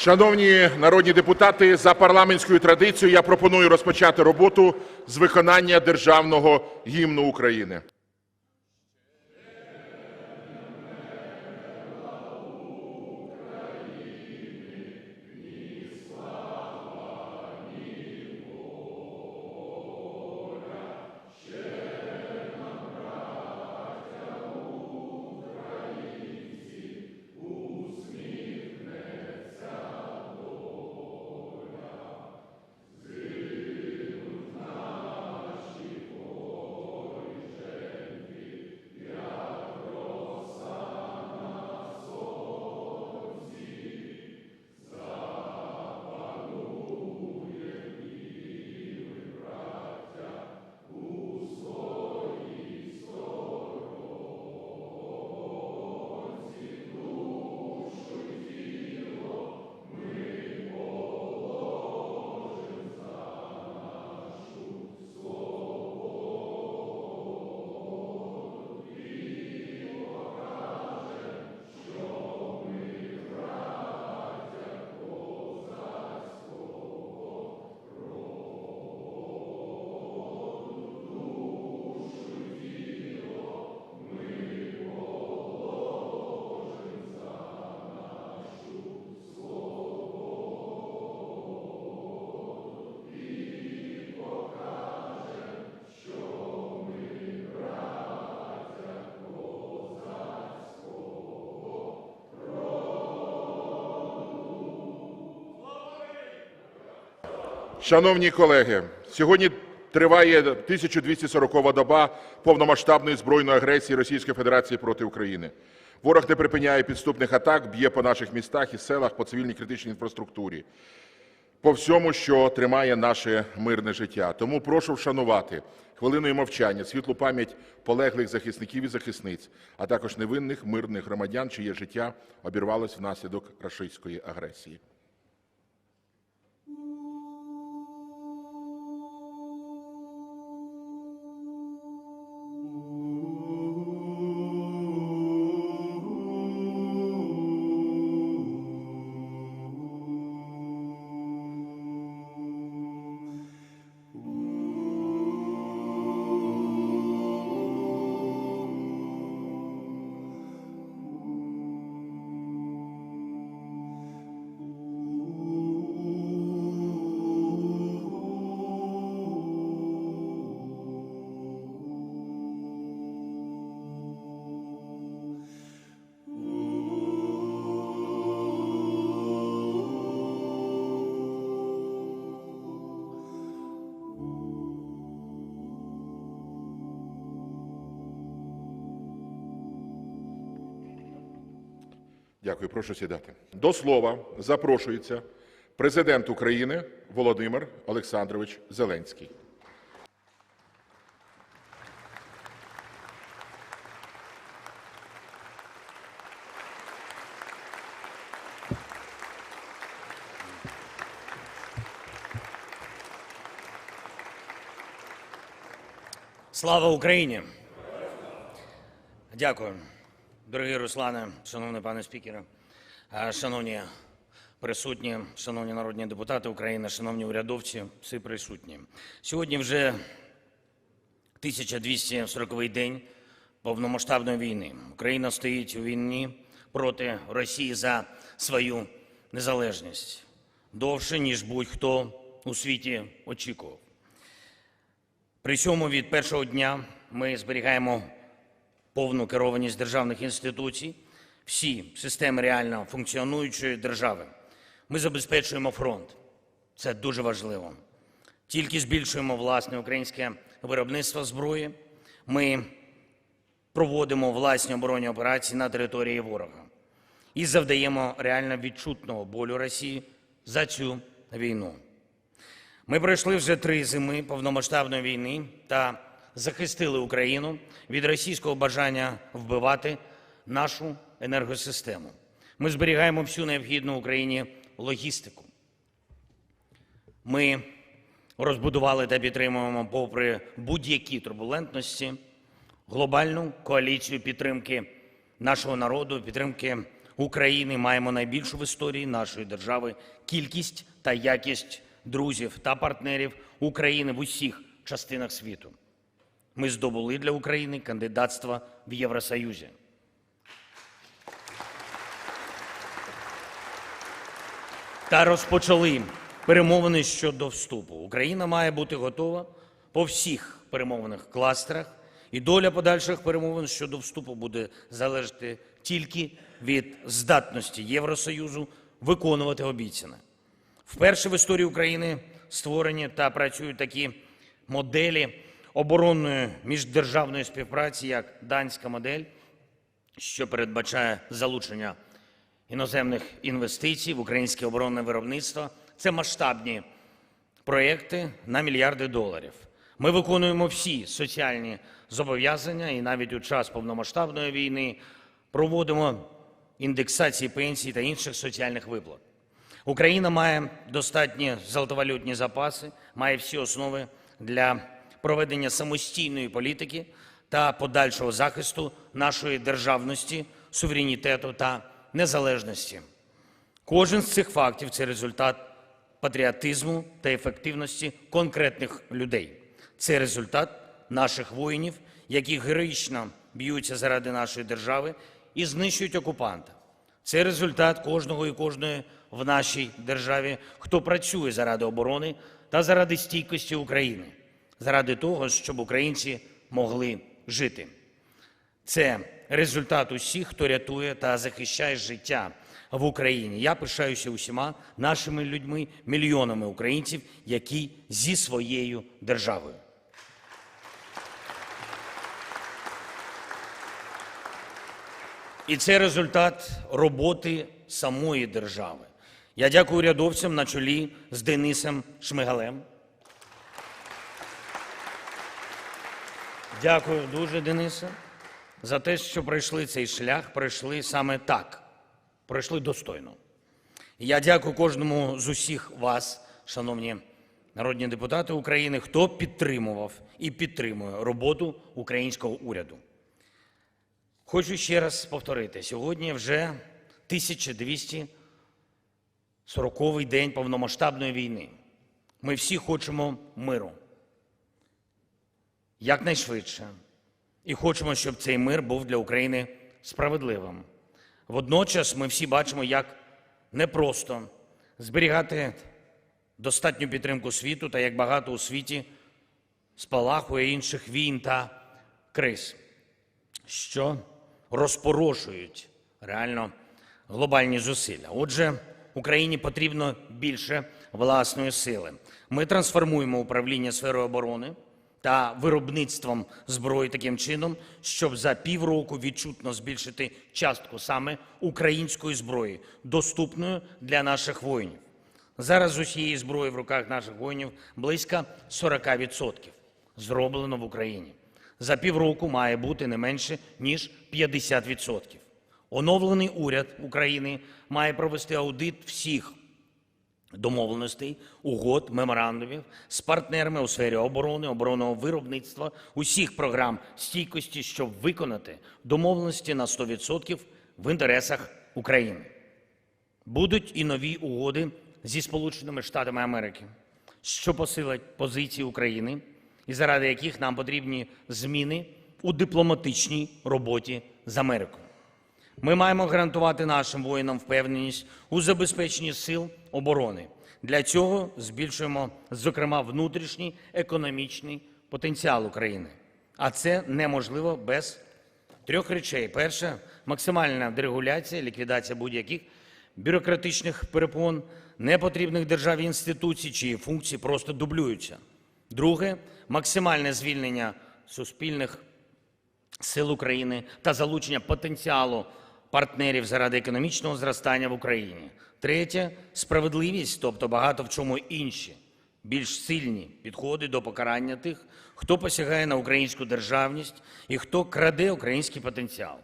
Шановні народні депутати, за парламентською традицією я пропоную розпочати роботу з виконання державного гімну України. Шановні колеги, сьогодні триває 1240-ба доба повномасштабної збройної агресії Російської Федерації проти України. Ворог не припиняє підступних атак, б'є по наших містах і селах, по цивільній критичній інфраструктурі, по всьому, що тримає наше мирне життя. Тому прошу вшанувати хвилиною мовчання світлу пам'ять полеглих захисників і захисниць, а також невинних мирних громадян, чиє життя обірвалось внаслідок рашистської агресії. Дякую, прошу сідати. До слова запрошується президент України Володимир Олександрович Зеленський. Слава Україні! Дякую, дорогий Руслане, шановний пане спікере, шановні присутні, шановні народні депутати України, шановні урядовці, всі присутні. Сьогодні вже 1240-й день повномасштабної війни. Україна стоїть у війні проти Росії за свою незалежність довше, ніж будь-хто у світі очікував. При цьому від першого дня ми зберігаємо повну керованість державних інституцій, всі системи реально функціонуючої держави. Ми забезпечуємо фронт. Це дуже важливо. Тільки збільшуємо власне українське виробництво зброї. Ми проводимо власні оборонні операції на території ворога і завдаємо реально відчутного болю Росії за цю війну. Ми пройшли вже три зими повномасштабної війни та захистили Україну від російського бажання вбивати нашу енергосистему. Ми зберігаємо всю необхідну Україні логістику. Ми розбудували та підтримуємо, попри будь-які турбулентності, глобальну коаліцію підтримки нашого народу, підтримки України маємо найбільшу в історії нашої держави кількість та якість друзів та партнерів України в усіх частинах світу. Ми здобули для України кандидатство в Євросоюзі. Та розпочали перемовини щодо вступу. Україна має бути готова по всіх перемовних кластерах, і доля подальших перемовин щодо вступу буде залежати тільки від здатності Євросоюзу виконувати обіцяне. Вперше в історії України створені та працюють такі моделі оборонної міждержавної співпраці, як данська модель, що передбачає залучення іноземних інвестицій в українське оборонне виробництво. Це масштабні проекти на мільярди доларів. Ми виконуємо всі соціальні зобов'язання і навіть у час повномасштабної війни проводимо індексації пенсій та інших соціальних виплат. Україна має достатні золотовалютні запаси, має всі основи для проведення самостійної політики та подальшого захисту нашої державності, суверенітету та незалежності. Кожен з цих фактів це результат патріотизму та ефективності конкретних людей. Це результат наших воїнів, які героїчно б'ються заради нашої держави і знищують окупанта. Це результат кожного і кожної в нашій державі, хто працює заради оборони та заради стійкості України, заради того, щоб українці могли жити. Це результат усіх, хто рятує та захищає життя в Україні. Я пишаюся усіма нашими людьми, мільйонами українців, які зі своєю державою. І це результат роботи самої держави. Я дякую урядовцям на чолі з Денисом Шмигалем. Дякую дуже, Денисе, за те, що пройшли цей шлях, пройшли саме так, пройшли достойно. Я дякую кожному з усіх вас, шановні народні депутати України, хто підтримував і підтримує роботу українського уряду. Хочу ще раз повторити: сьогодні вже 1240-й день повномасштабної війни. Ми всі хочемо миру якнайшвидше. І хочемо, щоб цей мир був для України справедливим. Водночас ми всі бачимо, як непросто зберігати достатню підтримку світу та як багато у світі спалахує інших війн та криз що розпорошують реально глобальні зусилля. Отже, Україні потрібно більше власної сили. Ми трансформуємо управління сферою оборони та виробництвом зброї таким чином, щоб за півроку відчутно збільшити частку саме української зброї, доступною для наших воїнів. Зараз усієї зброї в руках наших воїнів близько 40% зроблено в Україні. За півроку має бути не менше ніж 50%. Оновлений уряд України має провести аудит всіх домовленостей, угод, меморандумів з партнерами у сфері оборони, оборонного виробництва, усіх програм стійкості, щоб виконати домовленості на 100% в інтересах України. Будуть і нові угоди зі Сполученими Штатами Америки, що посилять позиції України і заради яких нам потрібні зміни у дипломатичній роботі з Америкою. Ми маємо гарантувати нашим воїнам впевненість у забезпеченні сил оборони. Для цього збільшуємо, зокрема, внутрішній економічний потенціал України. А це неможливо без трьох речей: перше максимальна дерегуляція, ліквідація будь-яких бюрократичних перепон, непотрібних державі інституцій, чиї функції просто дублюються. Друге максимальне звільнення суспільних сил України та залучення потенціалу партнерів заради економічного зростання в Україні. Третє справедливість, тобто багато в чому інші, більш сильні підходи до покарання тих, хто посягає на українську державність і хто краде український потенціал.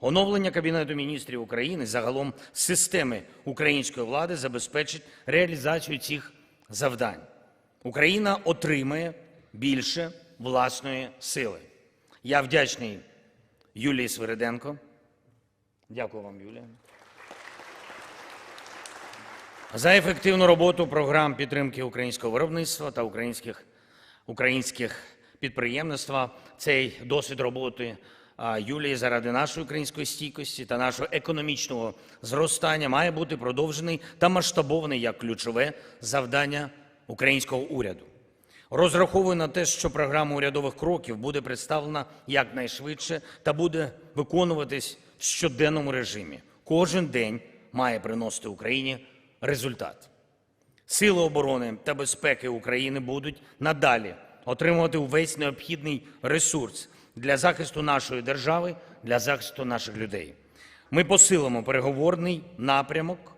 Оновлення Кабінету міністрів України загалом системи української влади забезпечить реалізацію цих завдань. Україна отримає більше власної сили. Я вдячний Юлії Свириденко. Дякую вам, Юлія. за ефективну роботу програм підтримки українського виробництва та українських, українських підприємництва. Цей досвід роботи Юлії заради нашої української стійкості та нашого економічного зростання має бути продовжений та масштабований як ключове завдання українського уряду. Розраховую на те, що програма урядових кроків буде представлена якнайшвидше та буде виконуватись в щоденному режимі. Кожен день має приносити Україні результат. Сили оборони та безпеки України будуть надалі отримувати увесь необхідний ресурс для захисту нашої держави, для захисту наших людей. Ми посилимо переговорний напрямок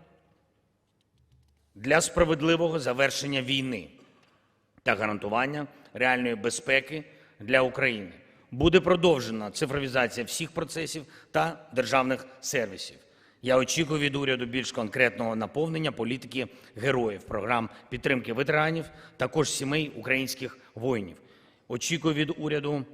для справедливого завершення війни та гарантування реальної безпеки для України. Буде продовжена цифровізація всіх процесів та державних сервісів. Я очікую від уряду більш конкретного наповнення політики героїв, програм підтримки ветеранів, також сімей українських воїнів. Очікую від уряду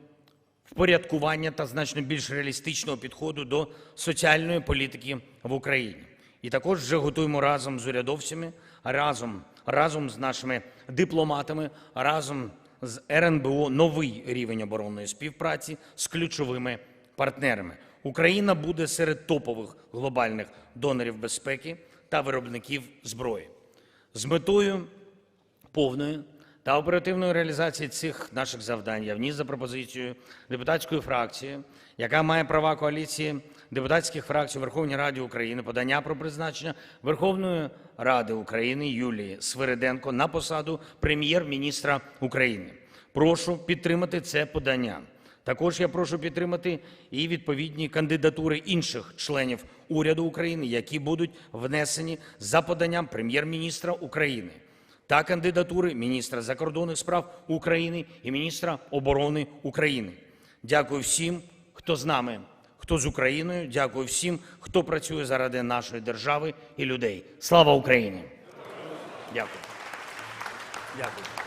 впорядкування та значно більш реалістичного підходу до соціальної політики в Україні. І також вже готуємо разом з урядовцями, разом, разом з нашими дипломатами, разом з РНБО новий рівень оборонної співпраці з ключовими партнерами. Україна буде серед топових глобальних донорів безпеки та виробників зброї. З метою повної та оперативної реалізації цих наших завдань я вніс за пропозицією депутатської фракції, яка має права коаліції депутатських фракцій у Верховній Раді України, подання про призначення Верховної Ради України Юлії Свириденко на посаду прем'єр-міністра України. Прошу підтримати це подання. Також я прошу підтримати і відповідні кандидатури інших членів уряду України, які будуть внесені за поданням прем'єр-міністра України та кандидатури міністра закордонних справ України і міністра оборони України. Дякую всім, хто з нами, хто з Україною. Дякую всім, хто працює заради нашої держави і людей. Слава Україні! Дякую. Дякую.